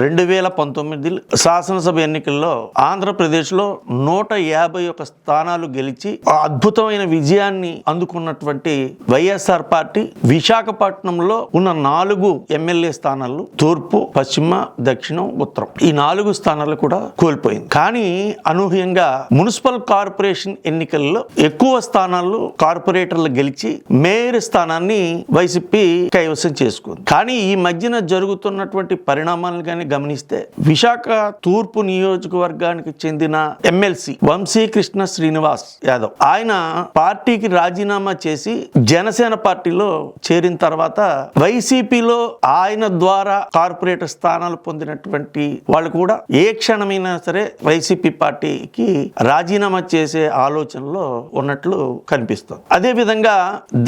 రెండు వేల పంతొమ్మిది శాసనసభ ఎన్నికల్లో ఆంధ్రప్రదేశ్లో నూట యాభై ఒక స్థానాలు గెలిచి అద్భుతమైన విజయాన్ని అందుకున్నటువంటి వైఎస్ఆర్ పార్టీ విశాఖపట్నంలో ఉన్న నాలుగు ఎమ్మెల్యే స్థానాలు తూర్పు పశ్చిమ దక్షిణం ఉత్తరం. ఈ నాలుగు స్థానాలు కూడా కోల్పోయింది. కానీ అనూహ్యంగా మున్సిపల్ కార్పొరేషన్ ఎన్నికల్లో ఎక్కువ స్థానాలు కార్పొరేటర్లు గెలిచి మేయర్ స్థానాన్ని వైసీపీ కైవసం చేసుకుంది. కానీ ఈ మధ్యన జరుగుతున్నటువంటి పరిణామాలు కానీ గమనిస్తే విశాఖ తూర్పు నియోజకవర్గానికి చెందిన ఎమ్మెల్సీ వంశీకృష్ణ శ్రీనివాస్ యాదవ్. ఆయన పార్టీకి రాజీనామా చేసి జనసేన పార్టీలో చేరిన తర్వాత వైసీపీలో ఆయన ద్వారా కార్పొరేటర్ స్థానాలు పొందినటువంటి వాళ్ళు కూడా ఏ క్షణమైనా సరే వైసీపీ పార్టీకి రాజీనామా చేసే ఆలోచనలో ఉన్నట్లు కనిపిస్తుంది. అదే విధంగా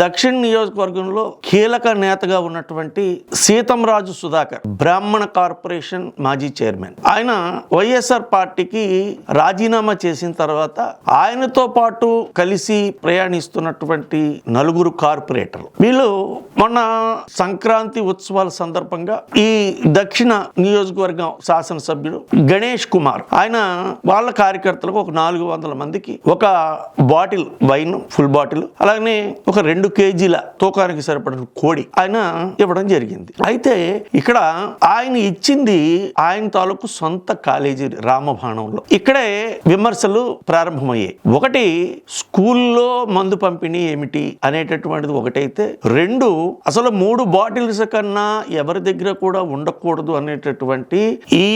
దక్షిణ నియోజకవర్గంలో కీలక నేతగా ఉన్నటువంటి సీతంరాజు సుధాకర్ బ్రాహ్మణ కార్పొరేషన్ మాజీ చైర్మన్. ఆయన వైఎస్ఆర్ పార్టీకి రాజీనామా చేసిన తర్వాత ఆయనతో పాటు కలిసి ప్రయాణిస్తున్నటువంటి నలుగురు కార్పొరేటర్లు. వీళ్ళు మొన్న సంక్రాంతి ఉత్సవాల సందర్భంగా ఈ దక్షిణ నియోజకవర్గం శాసనసభ్యుడు గణేష్ కుమార్. ఆయన వాళ్ళ కార్యకర్తలకు ఒక నాలుగు వందల మందికి ఒక బాటిల్ వైన్ ఫుల్ బాటిల్ అలాగే ఒక రెండు కేజీల తూకానికి సరిపడిన కోడి ఆయన ఇవ్వడం జరిగింది. అయితే ఇక్కడ ఆయన ఇచ్చింది ఆయన తాలూకు సొంత కాలేజీ రామబాణంలో ఇక్కడే విమర్శలు ప్రారంభమయ్యాయి. ఒకటి స్కూల్లో మందు పంపిణీ ఏమిటి అనేటటువంటిది ఒకటైతే రెండు అసలు మూడు బాటిల్స్ కన్నా ఎవరి దగ్గర కూడా ఉండకూడదు అనేటటువంటి ఈ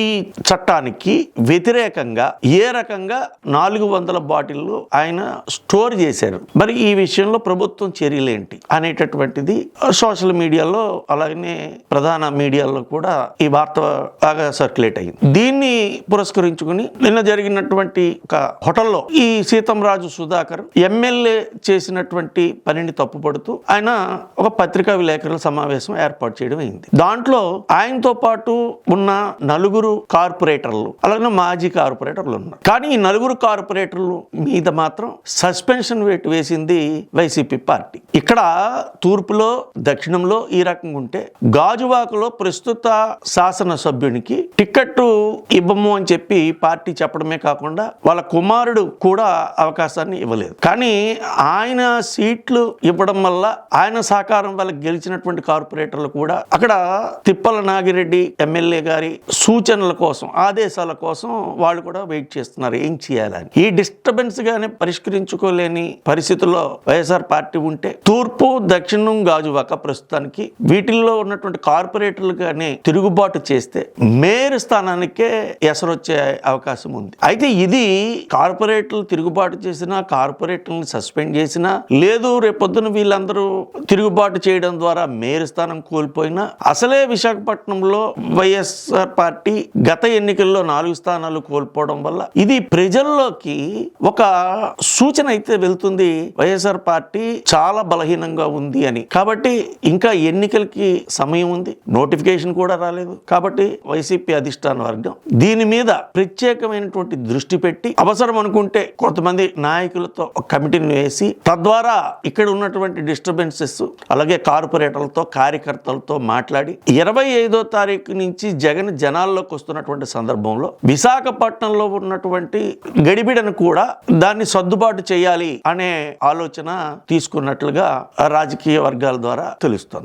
చట్టానికి వ్యతిరేకంగా ఏ రకంగా నాలుగు వందల బాటిల్లు ఆయన స్టోర్ చేశారు. మరి ఈ విషయంలో ప్రభుత్వం చర్యలేంటి అనేటటువంటిది సోషల్ మీడియాలో అలాగనే ప్రధాన మీడియాలో కూడా ఈ వార్త బాగా సర్క్యులేట్ అయింది దీన్ని పురస్కరించుకుని నిన్న జరిగినటువంటి ఒక హోటల్లో ఈ సీతంరాజు సుధాకర్ ఎమ్మెల్యే చేసినటువంటి పనిని తప్పుపడుతూ ఆయన ఒక పత్రికా విలేకరుల సమావేశం ఏర్పాటు చేయడం అయింది. దాంట్లో ఆయనతో పాటు ఉన్న నలుగురు కార్పొరేటర్లు అలాగే మాజీ కార్పొరేటర్లు ఉన్నారు. కానీ ఈ నలుగురు కార్పొరేటర్లు మీద మాత్రం సస్పెన్షన్ వేటు వేసింది వైసీపీ పార్టీ. ఇక్కడ తూర్పులో దక్షిణంలో ఈ రకంగా ఉంటే గాజువాకలో ప్రస్తుత సభ్యునికి టికెట్ ఇవ్వము అని చెప్పి పార్టీ చెప్పడమే కాకుండా వాళ్ళ కుమారుడు కూడా అవకాశాన్ని ఇవ్వలేదు. కానీ ఆయన సీట్లు ఇవ్వడం వల్ల ఆయన సహకారం వల్ల గెలిచినటువంటి కార్పొరేటర్లు కూడా అక్కడ తిప్పల నాగిరెడ్డి ఎమ్మెల్యే గారి సూచనల కోసం ఆదేశాల కోసం వాళ్ళు కూడా వెయిట్ చేస్తున్నారు. ఏం చేయాలని? ఈ డిస్టర్బెన్స్ గానే పరిష్కరించుకోలేని పరిస్థితుల్లో వైఎస్ఆర్ పార్టీ ఉంటే తూర్పు దక్షిణం గాజువాక ప్రస్తుతానికి వీటిల్లో ఉన్నటువంటి కార్పొరేటర్లు కానీ తిరుగుబాటు చేస్తే మేయర్ స్థానానికే ఎసరొచ్చే అవకాశం ఉంది. అయితే ఇది కార్పొరేటర్లు తిరుగుబాటు చేసినా కార్పొరేట్లను సస్పెండ్ చేసినా లేదు రేపొద్దున వీళ్ళందరూ తిరుగుబాటు చేయడం ద్వారా మేయర్ స్థానం కోల్పోయినా అసలే విశాఖపట్నంలో వైఎస్ఆర్ పార్టీ గత ఎన్నికల్లో నాలుగు స్థానాలు కోల్పోవడం వల్ల ఇది ప్రజల్లోకి ఒక సూచన అయితే వెళ్తుంది. వైఎస్ఆర్ పార్టీ చాలా బలహీనంగా ఉంది అని. కాబట్టి ఇంకా ఎన్నికలకి సమయం ఉంది. నోటిఫికేషన్ కూడా రాలేదు. కాబట్టి వైసీపీ అధిష్టాన వర్గం దీని మీద ప్రత్యేకమైనటువంటి దృష్టి పెట్టి అవసరం అనుకుంటే కొంతమంది నాయకులతో కమిటీని వేసి తద్వారా ఇక్కడ ఉన్నటువంటి డిస్టర్బెన్సెస్ అలాగే కార్పొరేటర్లతో కార్యకర్తలతో మాట్లాడి ఇరవై ఐదో తారీఖు నుంచి జగన్ జనాల్లోకి వస్తున్నటువంటి సందర్భంలో విశాఖపట్నంలో ఉన్నటువంటి గడిబిడను కూడా దాన్ని సర్దుబాటు చేయాలి అనే ఆలోచన తీసుకున్నట్లుగా రాజకీయ వర్గాల ద్వారా తెలుస్తోంది.